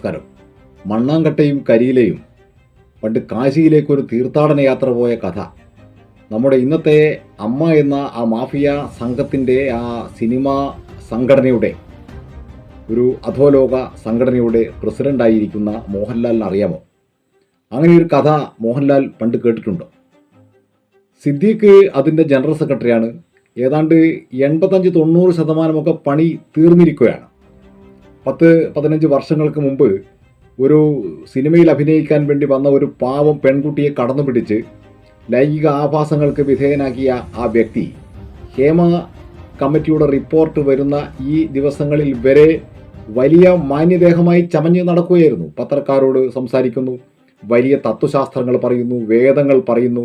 നമസ്കാരം. മണ്ണാങ്കട്ടയും കരിയിലെയും പണ്ട് കാശിയിലേക്കൊരു തീർത്ഥാടന യാത്ര പോയ കഥ. നമ്മുടെ ഇന്നത്തെ അമ്മ എന്ന ആ മാഫിയ സംഘത്തിന്റെ ആ സിനിമാ സംഘടനയുടെ ഒരു അധോലോക സംഘടനയുടെ പ്രസിഡന്റായിരിക്കുന്ന മോഹൻലാലിന് അറിയാമോ? അങ്ങനെ ഒരു കഥ മോഹൻലാൽ പണ്ട് കേട്ടിട്ടുണ്ടോ. സിദ്ദീഖ് അതിന്റെ ജനറൽ സെക്രട്ടറിയാണ്. ഏതാണ്ട് എൺപത്തഞ്ച് തൊണ്ണൂറ് ശതമാനമൊക്കെ പണി തീർന്നിരിക്കുകയാണ്. പത്ത് പതിനഞ്ച് വർഷങ്ങൾക്ക് മുമ്പ് ഒരു സിനിമയിൽ അഭിനയിക്കാൻ വേണ്ടി വന്ന ഒരു പാവം പെൺകുട്ടിയെ കടന്നു പിടിച്ച് ലൈംഗിക ആഭാസങ്ങൾക്ക് വിധേയനാക്കിയ ആ വ്യക്തി. ഹേമ കമ്മിറ്റിയുടെ റിപ്പോർട്ട് വരുന്ന ഈ ദിവസങ്ങളിൽ വരെ വലിയ മാന്യദേഹമായി ചമഞ്ഞ് നടക്കുകയായിരുന്നു. പത്രക്കാരോട് സംസാരിക്കുന്നു വലിയ തത്വശാസ്ത്രങ്ങൾ പറയുന്നു വേദങ്ങൾ പറയുന്നു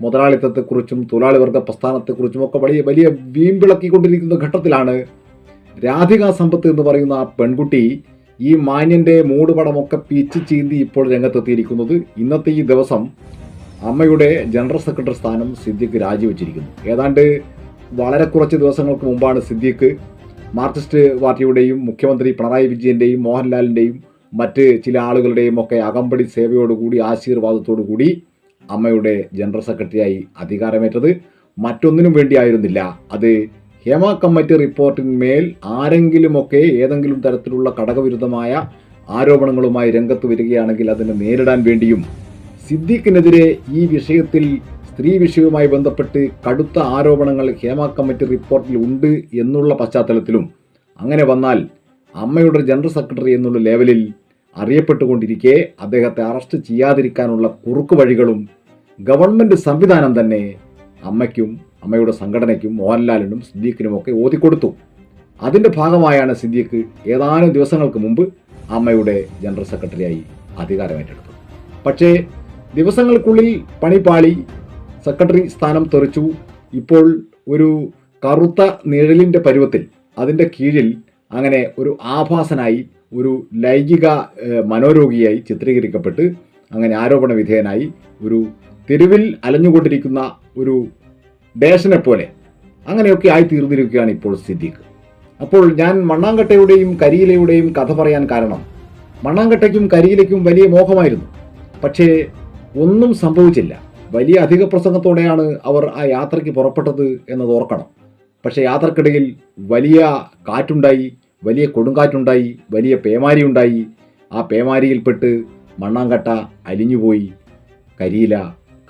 മുതലാളിത്തത്തെക്കുറിച്ചും തൊഴിലാളി വർഗ പ്രസ്ഥാനത്തെക്കുറിച്ചും ഒക്കെ വലിയ വലിയ വീമ്പിളക്കിക്കൊണ്ടിരിക്കുന്ന ഘട്ടത്തിലാണ് രാധിക സമ്പത്ത് എന്ന് പറയുന്ന ആ പെൺകുട്ടി ഈ മാന്യന്റെ മൂടുപടമൊക്കെ പിച്ച് ചീന്തി ഇപ്പോൾ രംഗത്തെത്തിയിരിക്കുന്നത് ഇന്നത്തെ ഈ ദിവസം അമ്മയുടെ ജനറൽ സെക്രട്ടറി സ്ഥാനം സിദ്ദിഖ് രാജിവെച്ചിരിക്കുന്നു. ഏതാണ്ട് വളരെ കുറച്ച് ദിവസങ്ങൾക്ക് മുമ്പാണ് സിദ്ദിഖ് മാർക്സിസ്റ്റ് പാർട്ടിയുടെയും മുഖ്യമന്ത്രി പിണറായി വിജയന്റെയും മോഹൻലാലിന്റെയും മറ്റ് ചില ആളുകളുടെയും ഒക്കെ അകമ്പടി സേവയോടുകൂടി ആശീർവാദത്തോടു കൂടി അമ്മയുടെ ജനറൽ സെക്രട്ടറിയായി അധികാരമേറ്റത്. മറ്റൊന്നിനും വേണ്ടിയായിരുന്നില്ല. അത് ഹേമ കമ്മിറ്റി റിപ്പോർട്ടിന്മേൽ ആരെങ്കിലുമൊക്കെ ഏതെങ്കിലും തരത്തിലുള്ള ഘടകവിരുദ്ധമായ ആരോപണങ്ങളുമായി രംഗത്ത് വരികയാണെങ്കിൽ അതിനെ നേരിടാൻ വേണ്ടിയും സിദ്ദീഖിനെതിരെ ഈ വിഷയത്തിൽ സ്ത്രീ വിഷയവുമായി ബന്ധപ്പെട്ട് കടുത്ത ആരോപണങ്ങൾ ഹേമ കമ്മിറ്റി റിപ്പോർട്ടിൽ ഉണ്ട് എന്നുള്ള പശ്ചാത്തലത്തിലും അങ്ങനെ വന്നാൽ അമ്മയുടെ ജനറൽ സെക്രട്ടറി എന്നുള്ള ലെവലിൽ അറിയപ്പെട്ടുകൊണ്ടിരിക്കെ അദ്ദേഹത്തെ അറസ്റ്റ് ചെയ്യാതിരിക്കാനുള്ള കുറുക്കു വഴികളും ഗവൺമെന്റ് സംവിധാനം തന്നെ അമ്മയ്ക്കും അമ്മയുടെ സംഘടനയ്ക്കും മോഹൻലാലിനും സിദ്ദീഖിനുമൊക്കെ ഓതിക്കൊടുത്തു. അതിന്റെ ഭാഗമായാണ് സിദ്ദീഖ് ഏതാനും ദിവസങ്ങൾക്ക് മുമ്പ് അമ്മയുടെ ജനറൽ സെക്രട്ടറിയായി അധികാരമേറ്റെടുത്തത്. പക്ഷേ ദിവസങ്ങൾക്കുള്ളിൽ പണിപാളി സെക്രട്ടറി സ്ഥാനം തെറിച്ചു. ഇപ്പോൾ ഒരു കറുത്ത നിഴലിന്റെ പരുവത്തിൽ അതിന്റെ കീഴിൽ അങ്ങനെ ഒരു ആഭാസനായി ഒരു ലൈംഗിക മനോരോഗിയായി ചിത്രീകരിക്കപ്പെട്ട് അങ്ങനെ ആരോപണ വിധേയനായി ഒരു തെരുവിൽ അലഞ്ഞുകൊണ്ടിരിക്കുന്ന ഒരു ഡേഷനെ പോലെ അങ്ങനെയൊക്കെ ആയി തീർന്നിരിക്കുകയാണ് ഇപ്പോൾ സിദ്ദീഖ്. അപ്പോൾ ഞാൻ മണ്ണാങ്കട്ടയുടെയും കരിയിലയുടെയും കഥ പറയാൻ കാരണം മണ്ണാങ്കട്ടയ്ക്കും കരിയിലയ്ക്കും വലിയ മോഹമായിരുന്നു. പക്ഷേ ഒന്നും സംഭവിച്ചില്ല. വലിയ അധിക പ്രസംഗത്തോടെയാണ് അവർ ആ യാത്രയ്ക്ക് പുറപ്പെട്ടത് എന്നത് ഓർക്കണം. പക്ഷേ യാത്രക്കിടയിൽ വലിയ കാറ്റുണ്ടായി വലിയ കൊടുങ്കാറ്റുണ്ടായി വലിയ പേമാരി ഉണ്ടായി ആ പേമാരിയിൽപ്പെട്ട് മണ്ണാങ്കട്ട അലിഞ്ഞുപോയി. കരിയില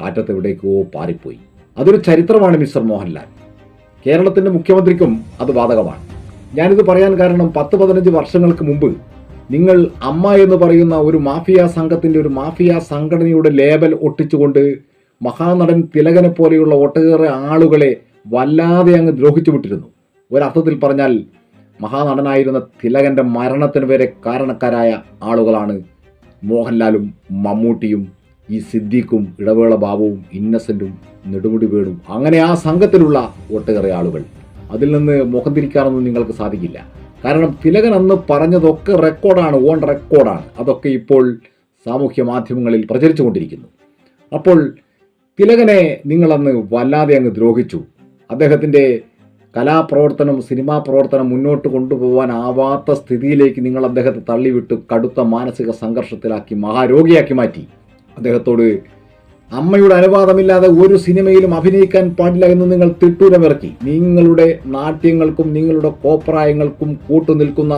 കാറ്റത്തെവിടേക്കോ പാറിപ്പോയി. അതൊരു ചരിത്രമാണ് മിസ്റ്റർ മോഹൻലാൽ. കേരളത്തിന്റെ മുഖ്യമന്ത്രിക്കും അത് ബാധകമാണ് ഞാനിത് പറയാൻ കാരണം പത്ത് പതിനഞ്ച് വർഷങ്ങൾക്ക് മുമ്പ് നിങ്ങൾ അമ്മ എന്ന് പറയുന്ന ഒരു മാഫിയ സംഘത്തിന്റെ ഒരു മാഫിയ സംഘടനയുടെ ലേബൽ ഒട്ടിച്ചുകൊണ്ട് മഹാനടൻ തിലകനെ പോലെയുള്ള ഒട്ടേറെ ആളുകളെ വല്ലാതെ അങ്ങ് ദ്രോഹിച്ചു വിട്ടിരുന്നു. ഒരർത്ഥത്തിൽ പറഞ്ഞാൽ മഹാനടനായിരുന്ന തിലകന്റെ മരണത്തിന് വരെ കാരണക്കാരായ ആളുകളാണ് മോഹൻലാലും മമ്മൂട്ടിയും ഈ സിദ്ദീഖും ഇടവേള ബാബുവും ഇന്നസെന്റും നെടുമുടി വേണും അങ്ങനെ ആ സംഘത്തിലുള്ള ഒട്ടേറെ ആളുകൾ. അതിൽ നിന്ന് മുഖം തിരിക്കാനൊന്നും നിങ്ങൾക്ക് സാധിക്കില്ല. കാരണം തിലകൻ അന്ന് പറഞ്ഞതൊക്കെ റെക്കോർഡാണ് ഓൺ റെക്കോർഡാണ്. അതൊക്കെ ഇപ്പോൾ സാമൂഹ്യ മാധ്യമങ്ങളിൽ പ്രചരിച്ചു കൊണ്ടിരിക്കുന്നു. അപ്പോൾ തിലകനെ നിങ്ങളന്ന് വല്ലാതെ അങ്ങ് ദ്രോഹിച്ചു. അദ്ദേഹത്തിന്റെ കലാപ്രവർത്തനം സിനിമാ പ്രവർത്തനം മുന്നോട്ട് കൊണ്ടുപോകാനാവാത്ത സ്ഥിതിയിലേക്ക് നിങ്ങൾ അദ്ദേഹത്തെ തള്ളിവിട്ട് കടുത്ത മാനസിക സംഘർഷത്തിലാക്കി മഹാരോഗിയാക്കി മാറ്റി. അദ്ദേഹത്തോട് അമ്മയുടെ അനുവാദമില്ലാതെ ഒരു സിനിമയിലും അഭിനയിക്കാൻ പാടില്ല എന്ന് നിങ്ങൾ തിട്ടൂരമിറക്കി. നിങ്ങളുടെ നാട്യങ്ങൾക്കും നിങ്ങളുടെ കോപ്രായങ്ങൾക്കും കൂട്ടുനിൽക്കുന്ന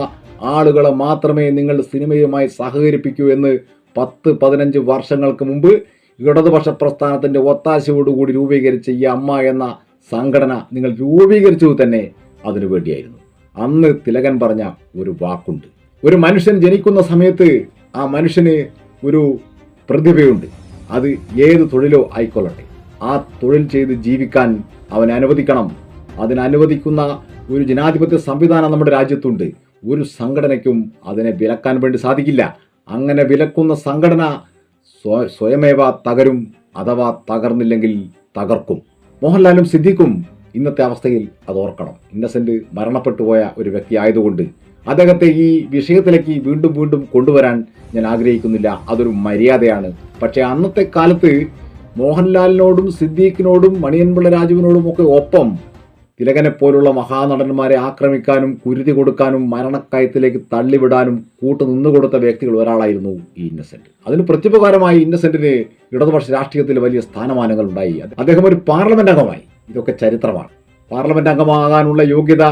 ആളുകളെ മാത്രമേ നിങ്ങൾ സിനിമയുമായി സഹകരിപ്പിക്കൂ എന്ന് പത്ത് പതിനഞ്ച് വർഷങ്ങൾക്ക് മുമ്പ് ഇടതുപക്ഷ പ്രസ്ഥാനത്തിന്റെ ഒത്താശയോടുകൂടി രൂപീകരിച്ച ഈ അമ്മ എന്ന സംഘടന നിങ്ങൾ രൂപീകരിച്ചത് തന്നെ അതിനു വേണ്ടിയായിരുന്നു. അന്ന് തിലകൻ പറഞ്ഞ ഒരു വാക്കുണ്ട്. ഒരു മനുഷ്യൻ ജനിക്കുന്ന സമയത്ത് ആ മനുഷ്യന് ഒരു പ്രതിഭയുണ്ട്. അത് ഏത് തൊഴിലോ ആയിക്കൊള്ളട്ടെ. ആ തൊഴിൽ ചെയ്ത് ജീവിക്കാൻ അവൻ അനുവദിക്കണം. അതിനനുവദിക്കുന്ന ഒരു ജനാധിപത്യ സംവിധാനം നമ്മുടെ രാജ്യത്തുണ്ട്. ഒരു സംഘടനയ്ക്കും അതിനെ വിലക്കാൻ വേണ്ടി സാധിക്കില്ല. അങ്ങനെ വിലക്കുന്ന സംഘടന സ്വ- സ്വയമേവ തകരും അഥവാ തകർന്നില്ലെങ്കിൽ തകർക്കും. മോഹൻലാലും സിദ്ദിഖും ഇന്നത്തെ അവസ്ഥയിൽ അത് ഓർക്കണം. ഇന്നസെന്റ് മരണപ്പെട്ടു പോയ ഒരു വ്യക്തി ആയതുകൊണ്ട് അദ്ദേഹത്തെ ഈ വിഷയത്തിലേക്ക് വീണ്ടും വീണ്ടും കൊണ്ടുവരാൻ ഞാൻ ആഗ്രഹിക്കുന്നില്ല. അതൊരു മര്യാദയാണ്. പക്ഷേ അന്നത്തെ കാലത്ത് മോഹൻലാലിനോടും സിദ്ദീഖിനോടും മണിയൻപിള്ള രാജുവിനോടും ഒക്കെ ഒപ്പം തിലകനെ പോലുള്ള മഹാനടന്മാരെ ആക്രമിക്കാനും കുരുതി കൊടുക്കാനും മരണക്കയത്തിലേക്ക് തള്ളിവിടാനും കൂട്ടു നിന്നുകൊടുത്ത വ്യക്തികൾ ഒരാളായിരുന്നു ഈ ഇന്നസെന്റ്. അതിന് പ്രത്യുപകാരമായി ഇന്നസെന്റിന് ഇടതുപക്ഷ രാഷ്ട്രീയത്തിൽ വലിയ സ്ഥാനമാനങ്ങൾ ഉണ്ടായി അദ്ദേഹം ഒരു പാർലമെന്റ് അംഗമായി. ഇതൊക്കെ ചരിത്രമാണ്. പാർലമെന്റ് അംഗമാകാനുള്ള യോഗ്യത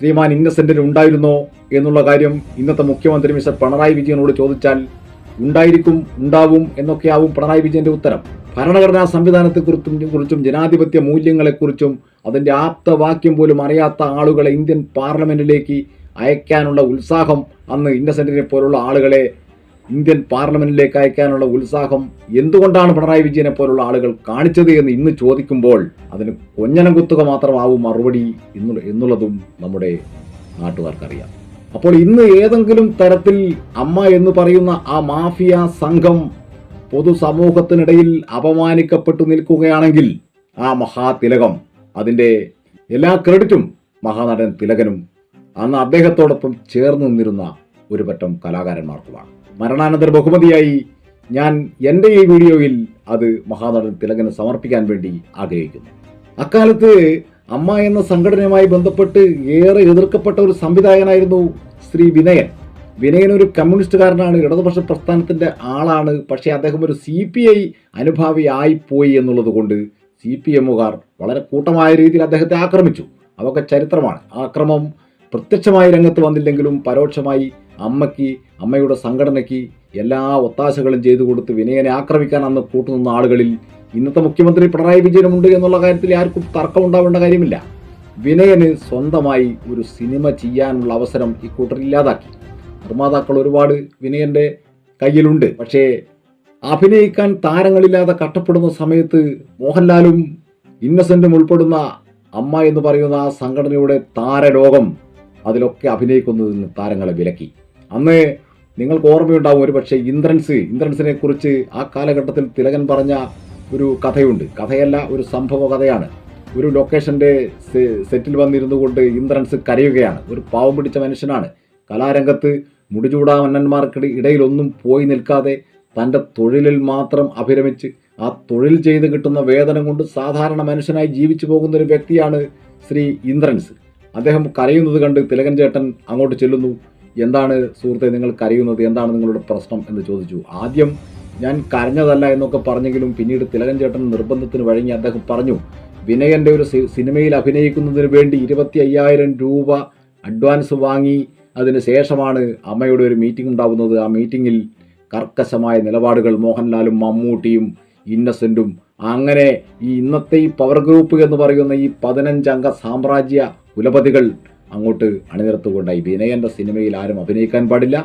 ശ്രീമാൻ ഇന്നസെന്റിന് ഉണ്ടായിരുന്നോ? എന്നുള്ള കാര്യം ഇന്നത്തെ മുഖ്യമന്ത്രി മിസ്റ്റർ പിണറായി വിജയനോട് ചോദിച്ചാൽ ഉണ്ടായിരിക്കും ഉണ്ടാവും എന്നൊക്കെയാവും പിണറായി വിജയന്റെ ഉത്തരം. ഭരണഘടനാ സംവിധാനത്തെക്കുറിച്ചും കുറിച്ചും ജനാധിപത്യ മൂല്യങ്ങളെക്കുറിച്ചും അതിന്റെ ആപ്തവാക്യം പോലും അറിയാത്ത ആളുകളെ ഇന്ത്യൻ പാർലമെന്റിലേക്ക് അയക്കാനുള്ള ഉത്സാഹം അന്ന് ഇന്നസെന്റിനെ പോലുള്ള ആളുകളെ ഇന്ത്യൻ പാർലമെന്റിലേക്ക് അയക്കാനുള്ള ഉത്സാഹം എന്തുകൊണ്ടാണ് പിണറായി വിജയനെ പോലുള്ള ആളുകൾ കാണിച്ചത് എന്ന് ഇന്ന് ചോദിക്കുമ്പോൾ അതിന് കൊഞ്ഞനം കുത്തുക മാത്രമാവും മറുപടി എന്നുള്ള എന്നുള്ളതും നമ്മുടെ നാട്ടുകാർക്കറിയാം. അപ്പോൾ ഇന്ന് ഏതെങ്കിലും തരത്തിൽ അമ്മ എന്ന് പറയുന്ന ആ മാഫിയ സംഘം പൊതുസമൂഹത്തിനിടയിൽ അപമാനിക്കപ്പെട്ടു നിൽക്കുകയാണെങ്കിൽ ആ മഹാതിലകം അതിന്റെ എല്ലാ ക്രെഡിറ്റും മഹാനടൻ തിലകനും അന്ന് അദ്ദേഹത്തോടൊപ്പം ചേർന്ന് നിന്നിരുന്ന ഒരു പറ്റം കലാകാരന്മാർക്കുമാണ്. മരണാനന്തര ബഹുമതിയായി ഞാൻ എന്റെ ഈ വീഡിയോയിൽ അത് മഹാനടൻ തിലകന് സമർപ്പിക്കാൻ വേണ്ടി ആഗ്രഹിക്കുന്നു. അക്കാലത്ത് അമ്മ എന്ന സംഘടനയുമായി ബന്ധപ്പെട്ട് ഏറെ എതിർക്കപ്പെട്ട ഒരു സംവിധായകനായിരുന്നു ശ്രീ വിനയൻ. വിനയൻ ഒരു കമ്മ്യൂണിസ്റ്റുകാരനാണ് ഇടതുപക്ഷ പ്രസ്ഥാനത്തിന്റെ ആളാണ്. പക്ഷേ അദ്ദേഹം ഒരു സി പി ഐ അനുഭാവിയായിപ്പോയി എന്നുള്ളത് കൊണ്ട് സി പി എമ്മുകാർ വളരെ കൂട്ടമായ രീതിയിൽ അദ്ദേഹത്തെ ആക്രമിച്ചു. അതൊക്കെ ചരിത്രമാണ്. ആക്രമം പ്രത്യക്ഷമായി രംഗത്ത് വന്നില്ലെങ്കിലും പരോക്ഷമായി അമ്മയ്ക്ക് അമ്മയുടെ സംഘടനയ്ക്ക് എല്ലാ ഒത്താശകളും ചെയ്തു കൊടുത്ത് വിനയനെ ആക്രമിക്കാൻ അന്ന് കൂട്ടുനിന്ന ആളുകളിൽ ഇന്നത്തെ മുഖ്യമന്ത്രി പിണറായി വിജയനുമുണ്ട് എന്നുള്ള കാര്യത്തിൽ ആർക്കും തർക്കം ഉണ്ടാവേണ്ട കാര്യമില്ല. വിനയന് സ്വന്തമായി ഒരു സിനിമ ചെയ്യാനുള്ള അവസരം ഇക്കൂട്ടർ ഇല്ലാതാക്കി. നിർമ്മാതാക്കൾ ഒരുപാട് വിനയന്റെ കയ്യിലുണ്ട്. പക്ഷേ അഭിനയിക്കാൻ താരങ്ങളില്ലാതെ കട്ടപ്പെടുന്ന സമയത്ത് മോഹൻലാലും ഇന്നസെന്റും ഉൾപ്പെടുന്ന അമ്മ എന്ന് പറയുന്ന ആ സംഘടനയുടെ താരലോകം അതിലൊക്കെ അഭിനയിക്കുന്നതിൽ നിന്ന് താരങ്ങളെ വിലക്കി. അന്ന് നിങ്ങൾക്ക് ഓർമ്മയുണ്ടാവും ഒരു പക്ഷേ ഇന്ദ്രൻസ്. ഇന്ദ്രൻസിനെ കുറിച്ച് ആ കാലഘട്ടത്തിൽ തിലകൻ പറഞ്ഞ ഒരു കഥയുണ്ട്. കഥയല്ല ഒരു സംഭവ കഥയാണ് ഒരു ലൊക്കേഷന്റെ സെറ്റിൽ വന്നിരുന്നു കൊണ്ട് ഇന്ദ്രൻസ് കരയുകയാണ്. ഒരു പാവം പിടിച്ച മനുഷ്യനാണ്. കലാരംഗത്ത് മുടിചൂടാ മന്നന്മാർക്കിട ഇടയിലൊന്നും പോയി നിൽക്കാതെ തന്റെ തൊഴിലിൽ മാത്രം അഭിരമിച്ച് ആ തൊഴിൽ ചെയ്ത് കിട്ടുന്ന വേതനം കൊണ്ട് സാധാരണ മനുഷ്യനായി ജീവിച്ചു പോകുന്ന ഒരു വ്യക്തിയാണ് ശ്രീ ഇന്ദ്രൻസ്. അദ്ദേഹം കരയുന്നത് കണ്ട് തിലകൻ ചേട്ടൻ അങ്ങോട്ട് ചെല്ലുന്നു. എന്താണ് സുഹൃത്തെ നിങ്ങൾ കരയുന്നത്? എന്താണ് നിങ്ങളുടെ പ്രശ്നം എന്ന് ചോദിച്ചു. ആദ്യം ഞാൻ കരഞ്ഞതല്ല എന്നൊക്കെ പറഞ്ഞെങ്കിലും പിന്നീട് തിലകൻ ചേട്ടൻ നിർബന്ധത്തിന് വഴങ്ങി അദ്ദേഹം പറഞ്ഞു വിനയന്റെ ഒരു സിനിമയിൽ അഭിനയിക്കുന്നതിന് വേണ്ടി ഇരുപത്തി അയ്യായിരം രൂപ അഡ്വാൻസ് വാങ്ങി അതിന് ശേഷമാണ് അമ്മയുടെ ഒരു മീറ്റിംഗ് ഉണ്ടാവുന്നത്. ആ മീറ്റിങ്ങിൽ കർക്കശമായ നിലപാടുകൾ മോഹൻലാലും മമ്മൂട്ടിയും ഇന്നസെന്റും അങ്ങനെ ഈ ഇന്നത്തെ ഈ പവർ ഗ്രൂപ്പ് എന്ന് പറയുന്ന ഈ പതിനഞ്ചംഗ സാമ്രാജ്യ കുലപതികൾ അങ്ങോട്ട് അണിനിരത്തുകൊണ്ടായി വിനയന്റെ സിനിമയിൽ ആരും അഭിനയിക്കാൻ പാടില്ല.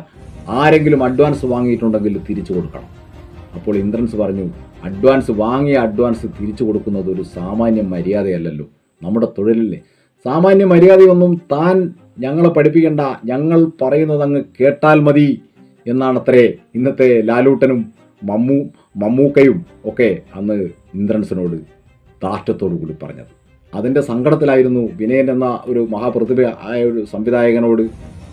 ആരെങ്കിലും അഡ്വാൻസ് വാങ്ങിയിട്ടുണ്ടെങ്കിൽ തിരിച്ചു കൊടുക്കണം. അപ്പോൾ ഇന്ദ്രൻസ് പറഞ്ഞു അഡ്വാൻസ് വാങ്ങിയ അഡ്വാൻസ് തിരിച്ചു കൊടുക്കുന്നത് ഒരു സാമാന്യ മര്യാദയല്ലല്ലോ. നമ്മുടെ തൊഴിലിലെ സാമാന്യ മര്യാദയൊന്നും താൻ ഞങ്ങളെ പഠിപ്പിക്കേണ്ട. ഞങ്ങൾ പറയുന്നത് അങ്ങ് കേട്ടാൽ മതി എന്നാണത്രേ ഇന്നത്തെ ലാലൂട്ടനും മമ്മൂ മമ്മൂക്കയും ഒക്കെ അന്ന് ഇന്ദ്രൻസിനോട് ധാർഷ്ട്യത്തോടു കൂടി പറഞ്ഞത്. അതിന്റെ സങ്കടത്തിലായിരുന്നു വിനയൻ എന്ന ഒരു മഹാപ്രതിഭ ആയ ഒരു സംവിധായകനോട്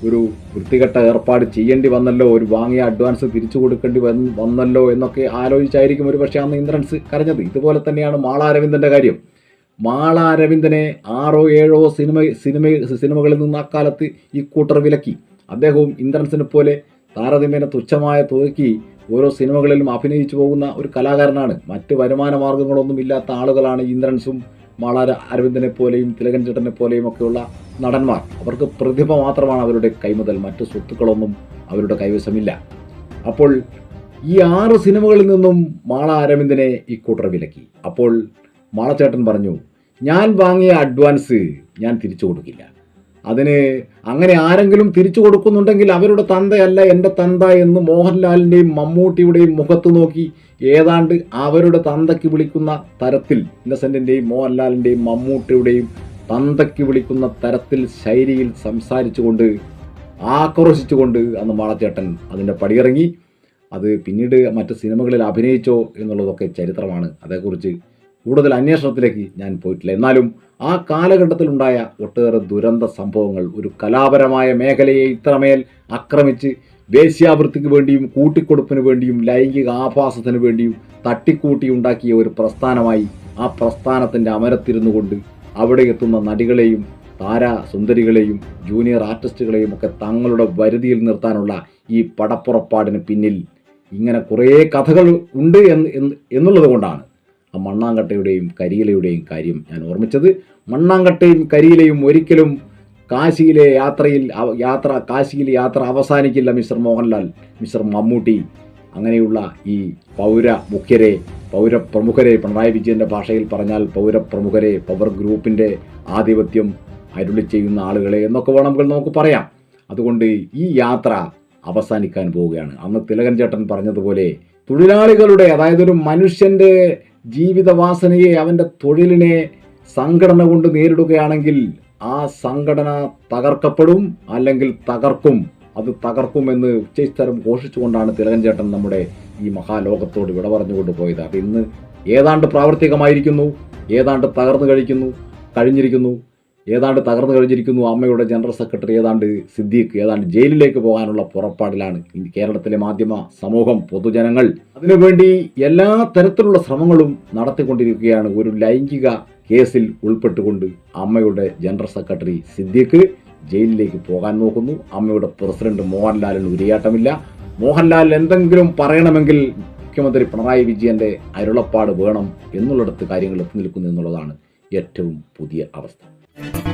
ഒരു വൃത്തികെട്ട ഏർപ്പാട് ചെയ്യേണ്ടി വന്നല്ലോ ഒരു വാങ്ങിയ അഡ്വാൻസ് തിരിച്ചു കൊടുക്കേണ്ടി വന്ന് വന്നല്ലോ എന്നൊക്കെ ആലോചിച്ചായിരിക്കും ഒരു പക്ഷേ അന്ന് ഇന്ദ്രൻസ് കരഞ്ഞത്. ഇതുപോലെ തന്നെയാണ് മാള അരവിന്ദന്റെ കാര്യം. മാള അരവിന്ദനെ ആറോ ഏഴോ സിനിമ സിനിമ സിനിമകളിൽ നിന്ന് അക്കാലത്ത് ഈ കൂട്ടർ വിലക്കി. അദ്ദേഹവും ഇന്ദ്രൻസിനെ പോലെ താരതമ്യേന തുച്ഛമായ തുകയ്ക്ക് ഓരോ സിനിമകളിലും അഭിനയിച്ചു പോകുന്ന ഒരു കലാകാരനാണ്. മറ്റ് വരുമാന മാർഗങ്ങളൊന്നും ഇല്ലാത്ത ആളുകളാണ് ഇന്ദ്രൻസും മാള അരവിന്ദനെ പോലെയും തിലകൻ ചേട്ടനെ പോലെയും ഒക്കെയുള്ള നടന്മാർ. അവർക്ക് പ്രതിഭ മാത്രമാണ് അവരുടെ കൈമുതൽ മറ്റു സ്വത്തുക്കളൊന്നും അവരുടെ കൈവശമില്ല. അപ്പോൾ ഈ ആറ് സിനിമകളിൽ നിന്നും മാള അരവിന്ദനെ ഈ കൂട്ടർ വിലക്കി അപ്പോൾ മാളച്ചേട്ടൻ പറഞ്ഞു ഞാൻ വാങ്ങിയ അഡ്വാൻസ് ഞാൻ തിരിച്ചു കൊടുക്കില്ല. അതിന് അങ്ങനെ ആരെങ്കിലും തിരിച്ചു കൊടുക്കുന്നുണ്ടെങ്കിൽ അവരുടെ തന്തയല്ല എന്റെ തന്ത എന്ന് മോഹൻലാലിന്റെയും മമ്മൂട്ടിയുടെയും മുഖത്ത് നോക്കി ഏതാണ്ട് അവരുടെ തന്തയ്ക്ക് വിളിക്കുന്ന തരത്തിൽ ഇന്നസെന്റിന്റെയും മോഹൻലാലിന്റെയും മമ്മൂട്ടിയുടെയും തന്തയ്ക്ക് വിളിക്കുന്ന തരത്തിൽ ശൈലിയിൽ സംസാരിച്ചുകൊണ്ട് ആക്രോശിച്ചുകൊണ്ട് അന്ന് മാളച്ചേട്ടൻ അതിന്റെ പടിയിറങ്ങി. അത് പിന്നീട് മറ്റ് സിനിമകളിൽ അഭിനയിച്ചോ എന്നുള്ളതൊക്കെ ചരിത്രമാണ്. അതേക്കുറിച്ച് കൂടുതൽ അന്വേഷണത്തിലേക്ക് ഞാൻ പോയിട്ടില്ല. എന്നാലും ആ കാലഘട്ടത്തിലുണ്ടായ ഒട്ടേറെ ദുരന്ത സംഭവങ്ങൾ ഒരു കലാപരമായ മേഖലയെ ഇത്രമേൽ ആക്രമിച്ച് വേശ്യാവൃത്തിക്ക് വേണ്ടിയും കൂട്ടിക്കൊടുപ്പിന് വേണ്ടിയും ലൈംഗിക ആഭാസത്തിന് വേണ്ടിയും തട്ടിക്കൂട്ടി ഉണ്ടാക്കിയ ഒരു പ്രസ്ഥാനമായി ആ പ്രസ്ഥാനത്തിന്റെ അമരത്തിരുന്നു കൊണ്ട് അവിടെ എത്തുന്ന നടികളെയും താര സുന്ദരികളെയും ജൂനിയർ ആർട്ടിസ്റ്റുകളെയും ഒക്കെ തങ്ങളുടെ വരുതിയിൽ നിർത്താനുള്ള ഈ പടപ്പുറപ്പാടിന് പിന്നിൽ ഇങ്ങനെ കുറേ കഥകൾ ഉണ്ട് എന്ന് എന്നുള്ളത് കൊണ്ടാണ്. ആ മണ്ണാങ്കട്ടയുടെയും കരിയിലയുടെയും കാര്യം ഞാൻ ഓർമ്മിച്ചത്. മണ്ണാങ്കട്ടയും കരിയിലയും ഒരിക്കലും കാശിയിലെ യാത്രയിൽ യാത്ര കാശിയിലെ യാത്ര അവസാനിക്കില്ല മിസ്റ്റർ മോഹൻലാൽ മിസ്റ്റർ മമ്മൂട്ടി. അങ്ങനെയുള്ള ഈ പൗര മുഖ്യരെ പൗരപ്രമുഖരെ പിണറായി വിജയന്റെ ഭാഷയിൽ പറഞ്ഞാൽ പൗരപ്രമുഖരെ പവർ ഗ്രൂപ്പിന്റെ ആധിപത്യം അരുളി ചെയ്യുന്ന ആളുകളെ എന്നൊക്കെ വേണമെങ്കിൽ നമുക്ക് പറയാം. അതുകൊണ്ട് ഈ യാത്ര അവസാനിക്കാൻ പോവുകയാണ്. അന്ന് തിലകൻ ചേട്ടൻ പറഞ്ഞതുപോലെ തൊഴിലാളികളുടെ അതായത് ഒരു മനുഷ്യന്റെ ജീവിതവാസനയെ അവന്റെ തൊഴിലിനെ സംഘടന കൊണ്ട് നേരിടുകയാണെങ്കിൽ ആ സംഘടന തകർക്കപ്പെടും അല്ലെങ്കിൽ തകർക്കും. അത് തകർക്കുമെന്ന് ഉച്ചസ്ഥരം ഘോഷിച്ചുകൊണ്ടാണ് തിലകൻ ചേട്ടൻ നമ്മുടെ ഈ മഹാലോകത്തോട് വിട പറഞ്ഞുകൊണ്ട് പോയത്. അത് ഇന്ന് ഏതാണ്ട് പ്രാവർത്തികമായിരിക്കുന്നു ഏതാണ്ട് തകർന്നു കഴിക്കുന്നു കഴിഞ്ഞിരിക്കുന്നു. ഏതാണ്ട് തകർന്നു കഴിഞ്ഞിരിക്കുന്നു അമ്മയുടെ ജനറൽ സെക്രട്ടറി ഏതാണ്ട് സിദ്ദീഖ് ഏതാണ്ട് ജയിലിലേക്ക് പോകാനുള്ള പുറപ്പാടിലാണ് കേരളത്തിലെ മാധ്യമ സമൂഹം പൊതുജനങ്ങൾ. അതിനുവേണ്ടി എല്ലാ തരത്തിലുള്ള ശ്രമങ്ങളും നടത്തിക്കൊണ്ടിരിക്കുകയാണ് ഒരു ലൈംഗിക കേസിൽ ഉൾപ്പെട്ടുകൊണ്ട് അമ്മയുടെ ജനറൽ സെക്രട്ടറി സിദ്ദീഖ്. ജയിലിലേക്ക് പോകാൻ നോക്കുന്നു. അമ്മയുടെ പ്രസിഡന്റ് മോഹൻലാലിന് ഉരിയാട്ടമില്ല മോഹൻലാൽ എന്തെങ്കിലും പറയണമെങ്കിൽ മുഖ്യമന്ത്രി പിണറായി വിജയന്റെ അരുളപ്പാട് വേണം എന്നുള്ളിടത്ത് കാര്യങ്ങൾ എത്തി നിൽക്കുന്നു എന്നുള്ളതാണ് ഏറ്റവും പുതിയ അവസ്ഥ. Thank you.